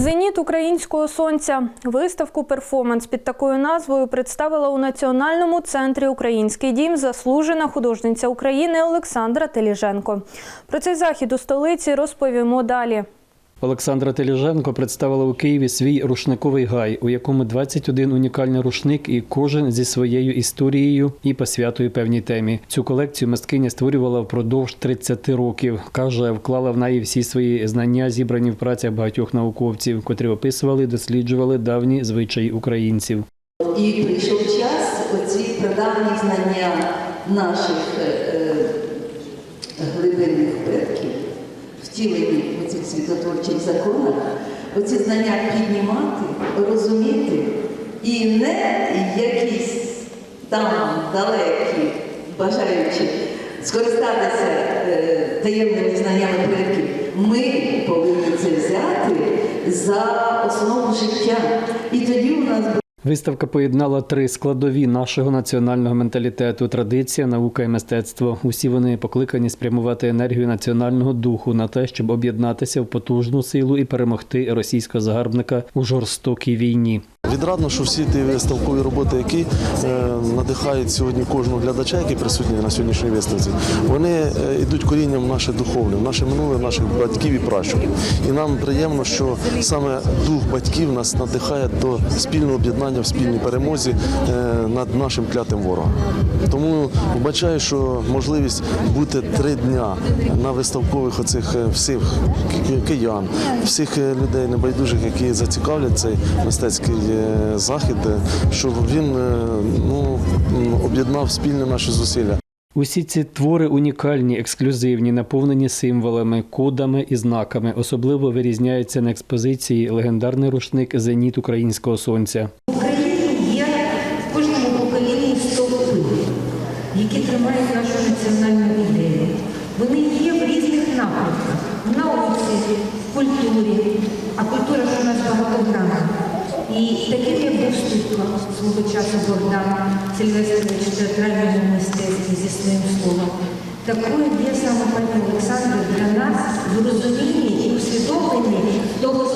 Зеніт українського сонця. Виставку перформанс під такою назвою представила у Національному центрі Український дім заслужена художниця України Олександра Теліженко. Про цей захід у столиці розповімо далі. Олександра Теліженко представила у Києві свій рушниковий гай, у якому 21 унікальний рушник, і кожен зі своєю історією і посвятою певній темі. Цю колекцію мисткиня створювала впродовж 30 років. каже, вклала в неї всі свої знання, зібрані в працях багатьох науковців, котрі описували, досліджували давні звичаї українців. І прийшов час оці прадавні знання наших е, глибинних предків, втілені у цих світотворчих законах, оці знання піднімати, розуміти і не якісь там далекі, бажаючи скористатися е, таємними знаннями предків, ми повинні це взяти за основу життя. І тоді у нас Виставка поєднала три складові нашого національного менталітету: традиція, наука і мистецтво. Усі вони покликані спрямувати енергію національного духу на те, щоб об'єднатися в потужну силу і перемогти російського загарбника у жорстокій війні. Відрадно, що всі ті виставкові роботи, які е, надихають сьогодні кожного глядача, який присутній на сьогоднішній виставці, вони е, йдуть корінням в наше духовне, в наше минуле, в наших батьків і пращурів. І нам приємно, що саме дух батьків нас надихає до спільного об'єднання в спільній перемозі е, над нашим клятим ворогом. Тому вбачаю, що можливість бути три дня на виставкових оцих е, всіх киян, всіх е, людей небайдужих, які зацікавлять цей мистецький захід, е, щоб він е, ну, об'єднав спільне наші зусилля. Усі ці твори унікальні, ексклюзивні, наповнені символами, кодами і знаками. Особливо вирізняється на експозиції легендарний рушник Зеніт українського сонця. В Україні є в кожному поколінні стовпи, які тримають нашу національну ідею. Вони є в різних напрямках в науці, в культурі, а культура ж у нас багатогранна. І таким як був Ступка свого часу Богдан Сильвестрович в театральному мистецтві зі своїм словом. Такою є саме пані Олександра для нас в розумінні і усвідомленні того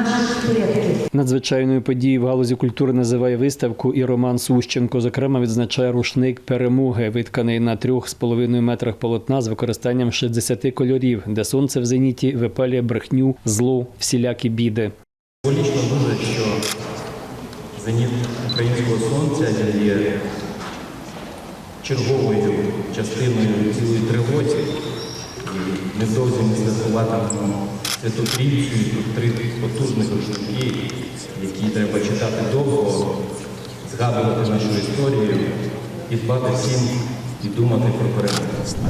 наших предків. Надзвичайною подією в галузі культури називає виставку і Роман Сущенко. Зокрема, відзначає рушник перемоги, витканий на трьох з половиною метрах полотна з використанням 60 кольорів, де сонце в зеніті випалює брехню, зло, всілякі біди. Символічно дуже, що зеніт українського сонця є черговою частиною цілої тривоці. І невдовзі ми святкуватимемо Святу Трійцю, і тут три потужних рушники, які треба читати довго, згадувати нашу історію і дбати всім і думати про перемогу.